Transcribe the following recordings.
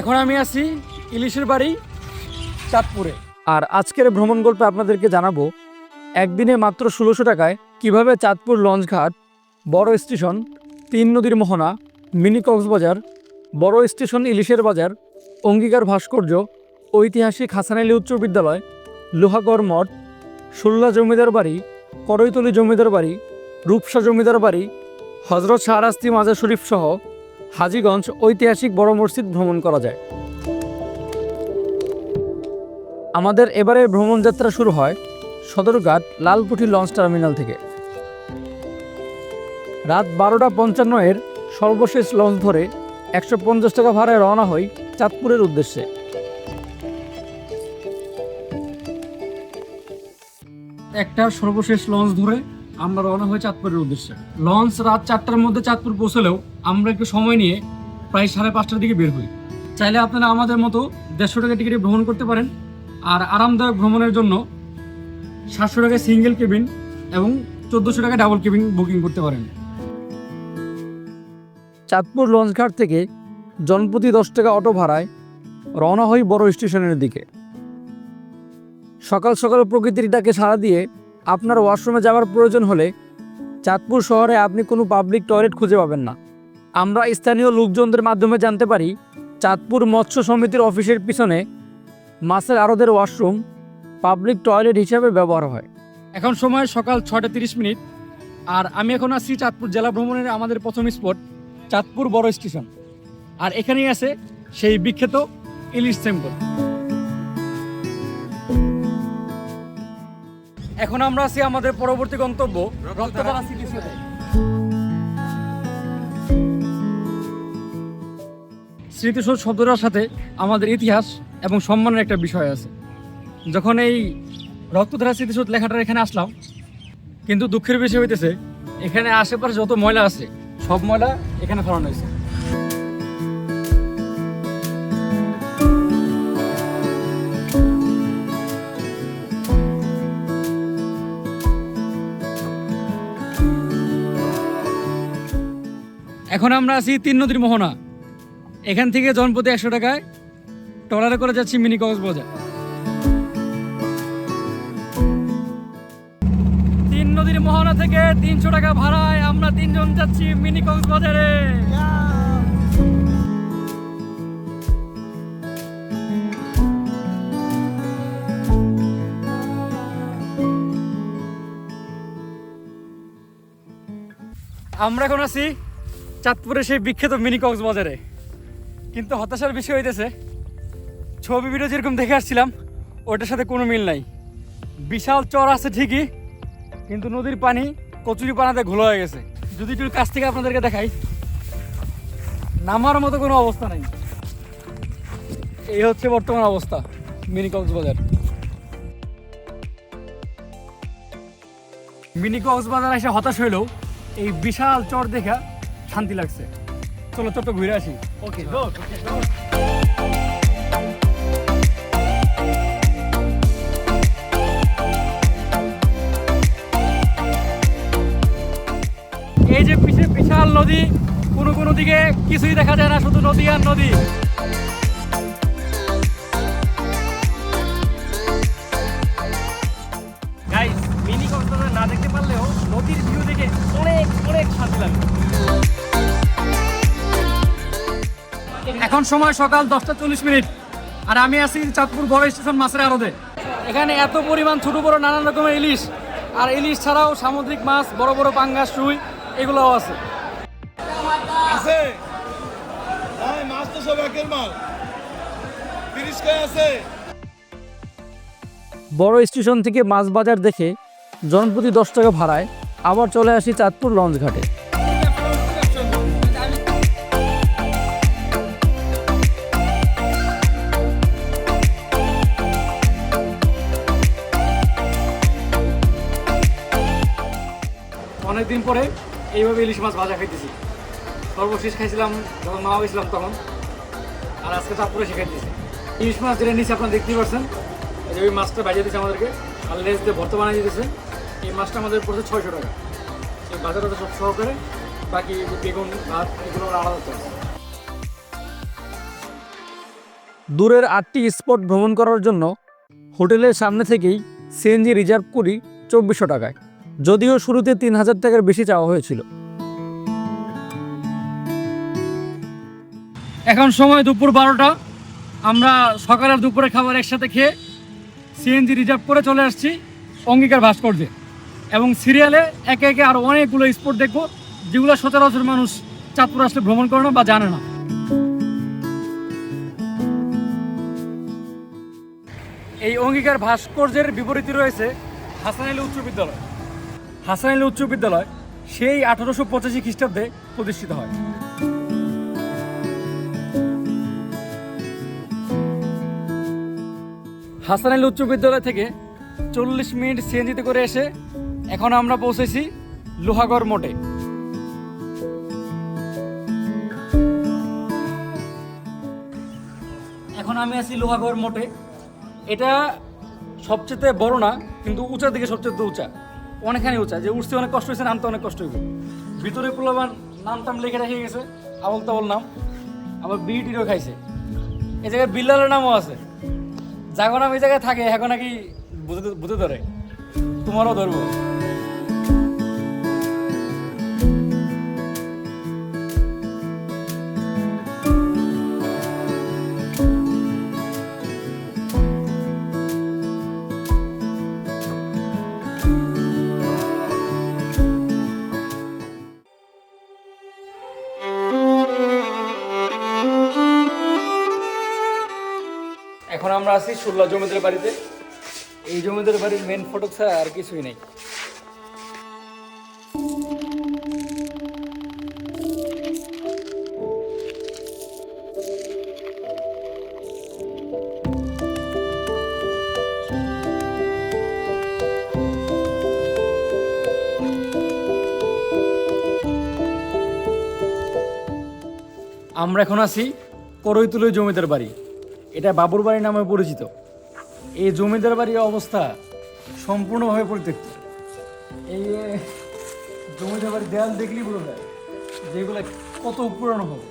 এখন আমি আছি ইলিশের বাড়ি চাঁদপুরে। আর আজকের ভ্রমণ গল্পে আপনাদেরকে জানাব, একদিনে মাত্র ষোলোশো টাকায় কীভাবে চাঁদপুর লঞ্চঘাট বড় স্টেশন, তিন নদীর মোহনা, মিনি কক্সবাজার, বড় স্টেশন ইলিশের বাজার, অঙ্গীকার ভাস্কর্য, ঐতিহাসিক হাসান আলী উচ্চ বিদ্যালয়, লোহাগড় মঠ সুল্লা জমিদার বাড়ি, করৈতলি জমিদার বাড়ি, রূপসা জমিদার বাড়ি, হজরত শাহরাস্তি মাজার শরীফ সহ হাজীগঞ্জ ঐতিহাসিক বড় মসজিদ ভ্রমণ করা যায়। আমাদের এবারে ভ্রমণ যাত্রা শুরু হয় সদরঘাট লালকুঠি লঞ্চ টার্মিনাল থেকে। রাত বারোটা পঞ্চান্ন এর সর্বশেষ লঞ্চ ধরে একশো পঞ্চাশ টাকা ভাড়ায় রওনা হই চাঁদপুরের উদ্দেশ্যে। একটা সর্বশেষ লঞ্চ ধরে আমরা রওনা হই চাঁদপুরের উদ্দেশ্যে। লঞ্চ রাত চারটার মধ্যে চাঁদপুর পৌঁছলেও আমরা একটু সময় নিয়ে প্রায় সাড়ে পাঁচটার দিকে বের হই। চাইলে আপনারা আমাদের মতো দেড়শো টাকা টিকিটে ভ্রমণ করতে পারেন আর আরামদায়ক ভ্রমণের জন্য সাতশো টাকা সিঙ্গেল কেবিন এবং চোদ্দোশো টাকা ডাবল কেবিন বুকিং করতে পারেন। চাঁদপুর লঞ্চঘাট থেকে জনপ্রতি দশ টাকা অটো ভাড়ায় রওনা হই বড় স্টেশনের দিকে। সকাল সকাল প্রকৃতির ডাকে সাড়া দিয়ে আপনার ওয়াশরুমে যাওয়ার প্রয়োজন হলে চাঁদপুর শহরে আপনি কোনো পাবলিক টয়লেট খুঁজে পাবেন না। আমরা স্থানীয় লোকজনদের মাধ্যমে জানতে পারি, চাঁদপুর মৎস্য সমিতির অফিসের পিছনে মাছের আড়তের ওয়াশরুম পাবলিক টয়লেট হিসাবে ব্যবহার হয়। এখন সময় সকাল ছটা তিরিশ মিনিট, আর আমি এখন আসছি চাঁদপুর জেলা ভ্রমণের আমাদের প্রথম স্পট, চাঁদপুর বড় স্টেশন। আর এখানেই আছে সেই বিখ্যাত ইলিশ টেম্পল। এখন আমরা আছি আমাদের পরবর্তী গন্তব্য রক্তধারা স্মৃতিসৌধে স্মৃতিসৌধ শব্দটার সাথে আমাদের ইতিহাস এবং সম্মানের একটা বিষয় আছে। যখন এই রক্তধারা স্মৃতিসৌধ লেখাটার এখানে আসলাম, কিন্তু দুঃখের বিষয় হইতেছে, এখানে আশেপাশে যত ময়লা আছে, সব ময়লা এখানে ফেলানো হয়েছে। এখন আমরা আছি তিন নদীর মোহনা। এখান থেকে জনপ্রতি একশো টাকায় ট্রলারে করে যাচ্ছি মিনি কক্সবাজার তিন নদীর মোহনা থেকে তিনশো টাকা ভাড়ায় আমরা তিনজন যাচ্ছি মিনি কক্সবাজারে আমরা এখন আছি চাঁদপুরের সেই বিখ্যাত মিনি কক্সবাজারে। কিন্তু হতাশার বিষয় হইতেছে, ছবি ভিডিও যেরকম দেখে আসছিলাম, ওটার সাথে কোনো মিল নাই। বিশাল চর আছে ঠিকই, কিন্তু নদীর পানি কচুরি পানাতে ঘোলা হয়ে গেছে। যদি একটু কাছ থেকে আপনাদেরকে দেখাই, নামার মতো কোনো অবস্থা নাই। এই হচ্ছে বর্তমান অবস্থা, মিনি কক্সবাজার। মিনি কক্সবাজার এসে হতাশ হইলেও এই বিশাল চর দেখা শান্তি লাগছে। চলো চট্ট ঘুরে আসি। ওকে এই যে পিছে বিশাল নদী, কোনো কোনো দিকে কিছুই দেখা যায় না, শুধু নদী আর নদী। এখন সময় সকাল দশটা চল্লিশ মিনিট। আর আমি আছি চাঁদপুর বড় স্টেশন মাছের আড়তে। এখানে এত পরিমাণ ছোট বড় নানান রকমের ইলিশ। আর ইলিশ ছাড়াও সামুদ্রিক মাছ বড় বড় পাঙ্গাস রুই এগুলোও আছে। আছে? মাছ তো সব একের মাল। তিরিশ আছে? বড় স্টেশন থেকে মাছ বাজার দেখে জনপ্রতি দশ টাকা ভাড়ায় আবার চলে আসি চাঁদপুর লঞ্চ ঘাটে। অনেকদিন পরে এইভাবে ইলিশ মাছ ভাজা খাইতেছি। সর্বশেষ খাইছিলাম, যখন মা হয়েছিলাম তখন। আর আজকে চাঁদপুরে শিখাইতেছি। ইলিশ মাছ যেটা নিচে আপনারা দেখতেই পাচ্ছেন এই যে ওই মাছটা বাজিয়ে দিচ্ছে আমাদেরকে। আর লেজ দিয়ে ভর্তা বানিয়ে দিতেছে এই মাছটা আমাদের পড়ছে ছয়শো টাকা। এই বাজারটা সব সহকারে বাকি বেগুন, ভাত, এগুলো আলাদা চার্জ দূরের আটটি স্পট ভ্রমণ করার জন্য হোটেলের সামনে থেকেই সিএনজি রিজার্ভ করি চব্বিশশো টাকায়। যদিও শুরুতে তিন হাজার টাকার বেশি চাওয়া হয়েছিল। এখন সময় দুপুর বারোটা। আমরা সকাল আর দুপুরে খাবার একসাথে খেয়ে সিএনজি রিজার্ভ করে চলে আসছি অঙ্গীকার ভাস্কর্যে। এবং সিরিয়ালে একে একে আরও অনেকগুলো স্পট দেখব, যেগুলো সচরাচর মানুষ চাঁদপুর আসলে ভ্রমণ করে না বা জানে না। এই অঙ্গীকার ভাস্কর্যের বিপরীতে রয়েছে হাসান আলী উচ্চ বিদ্যালয়। হাসান আলী উচ্চ বিদ্যালয় সেই আঠারোশো পঁচাশি খ্রিস্টাব্দে প্রতিষ্ঠিত হয়। হাসান আলী উচ্চ বিদ্যালয় থেকে চল্লিশ মিনিট সিএনজিতে করে এসে এখন আমরা পৌঁছেছি লোহাগড় মোটে এখন আমি আছি লোহাগড় মোটে এটা সবচেয়ে বড় না, কিন্তু উঁচার দিকে সবচেয়ে উঁচা। অনেকখানি উঁচা। যে উঠতে অনেক কষ্ট হয়েছে নামতে অনেক কষ্ট হইব। ভিতরে পোলাবার নাম টাম লিখে রেখে গেছে, আবল তাবল নাম। আবার বিটিরও খাইছে। এই জায়গায় বিল্লালের নামও আছে। জাগো নাম এই জায়গায় থাকে, এখন নাকি বুঝতে ধরে। তোমারও ধরবো। আমরা আছি সুল্লা জমিদার বাড়িতে। এই জমিদার বাড়ির মেন ফটক ছাড়া আর কিছুই নেই। আমরা এখন আছি করইতুলের জমিদার বাড়ি। এটা বাবুর বাড়ি নামে পরিচিত। এই জমিদার বাড়ির অবস্থা সম্পূর্ণভাবে পরিত্যক্ত। এই জমিদার বাড়ির দেয়াল দেখলেই বোঝা যেগুলো কত পুরানো হবে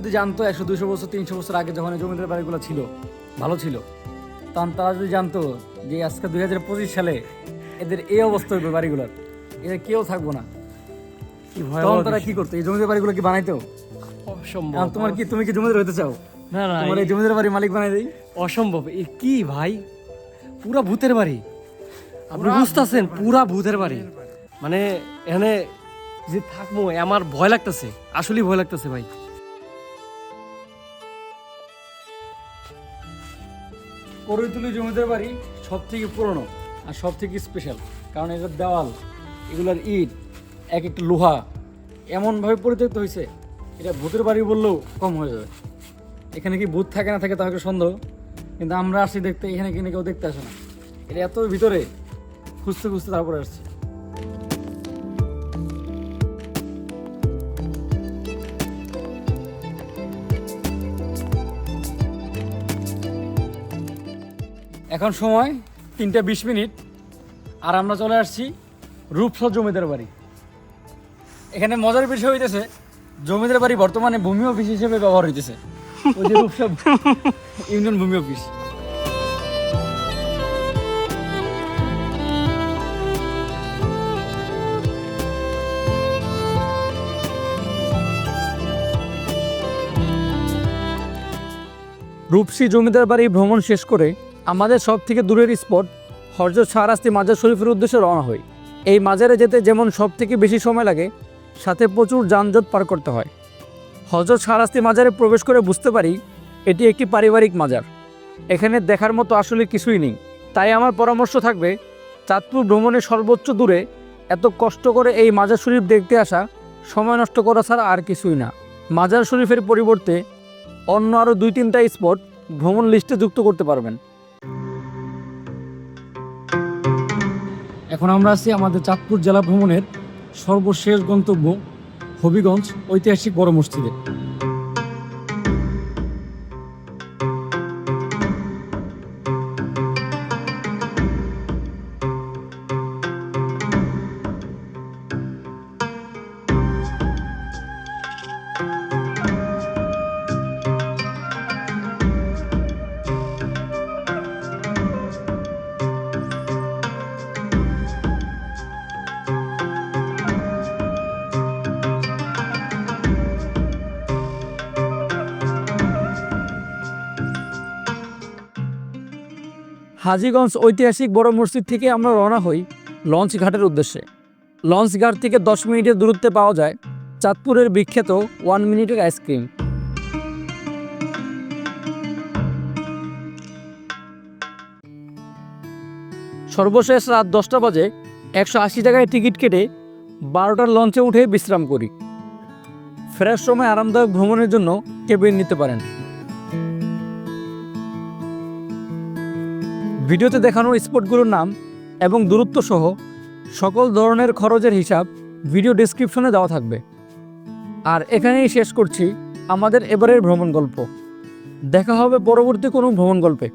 যদি জানতো একশো দুশো বছর তিনশো বছর আগে যখন এই জমিদার বাড়িগুলো ছিল ভালো ছিল তখন তারা যদি জানতো যে আজকে দুই হাজার পঁচিশ সালে এদের এই অবস্থা হইবে বাড়িগুলোর এদের কেউ থাকব না। তখন তারা কি করতো? এই জমিদার বাড়িগুলো কি বানাইতো? অসম্ভব। তোমার কি তুমি কি জমিদার হতে চাও? না না তোমার এই জমিদার বাড়ির মালিক বানাই দেই। অসম্ভব। এ কি ভাই? পুরা ভূতের বাড়ি। আপনি বুঝতেছেন পুরা ভূতের বাড়ি। মানে এখানে যে থাকব আমার ভয় লাগতেছে। আসলেই ভয় লাগতেছে ভাই। করইতুলি জমিদার বাড়ি সব থেকে পুরনো আর সব থেকে স্পেশাল কারণ এটার দেওয়াল, এগুলার ইট, এক একটা লোহা, এমনভাবে পরিত্যক্ত হয়েছে এটা ভূতের বাড়ি বললেও কম হয়ে যাবে। এখানে কি ভূত থাকে না থাকে তাহলে সন্দেহ, কিন্তু আমরা আসি দেখতে, এখানে কিনে কেউ দেখতে আসে না। এটা এত ভিতরে, খুঁজতে খুঁজতে তারপরে আসছি। এখন সময় তিনটা বিশ মিনিট, আর আমরা চলে আসছি রূপসা জমিদার বাড়ি। এখানে মজার বিষয় হইতেছে, জমিদার বাড়ি বর্তমানে ভূমি অফিস হিসেবে ব্যবহার হইতেছে। ওই যে ইউনিয়ন ভূমি অফিস। রূপসী জমিদার বাড়ি ভ্রমণ শেষ করে আমাদের সব থেকে দূরের স্পট হরজত শাহরাস্তি মাজার শরীফের উদ্দেশ্যে রওনা হই। এই মাজারে যেতে যেমন সব থেকে বেশি সময় লাগে, সাথে প্রচুর যানজট পার করতে হয়। হজরত শাহরাস্তি মাজারে প্রবেশ করে বুঝতে পারি, এটি একটি পারিবারিক মাজার। এখানে দেখার মতো আসলে কিছুই নেই। তাই আমার পরামর্শ থাকবে, চাঁদপুর ভ্রমণের সর্বোচ্চ দূরে এত কষ্ট করে এই মাজার শরীফ দেখতে আসা, সময় নষ্ট করা ছাড়া আর কিছুই না। মাজার শরীফের পরিবর্তে অন্য আরও দুই তিনটা স্পট ভ্রমণ লিস্টে যুক্ত করতে পারবেন। এখন আমরা আছি আমাদের চাঁদপুর জেলা ভ্রমণের সর্বশেষ গন্তব্য হবিগঞ্জ ঐতিহাসিক বড় মসজিদে। হাজীগঞ্জ ঐতিহাসিক বড় মসজিদ থেকে আমরা রওনা হই লঞ্চ ঘাটের উদ্দেশ্যে। লঞ্চ ঘাট থেকে দশ মিনিটের দূরত্বে পাওয়া যায় চাঁদপুরের বিখ্যাত ওয়ান মিনিটের আইসক্রিম। সর্বশেষ রাত দশটা বাজে একশো আশি টাকায় টিকিট কেটে বারোটার লঞ্চে উঠে বিশ্রাম করি। ফেরার সময় আরামদায়ক ভ্রমণের জন্য কেবিন নিতে পারেন। ভিডিওতে দেখানো স্পটগুলোর নাম এবং দূরত্ব সহ সকল ধরনের খরচের হিসাব ভিডিও ডিসক্রিপশনে দেওয়া থাকবে। আর এখানেই শেষ করছি আমাদের এবারের ভ্রমণ গল্প। দেখা হবে পরবর্তী কোনো ভ্রমণ গল্পে।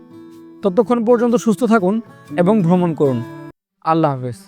ততক্ষণ পর্যন্ত সুস্থ থাকুন এবং ভ্রমণ করুন। আল্লাহ হাফেজ।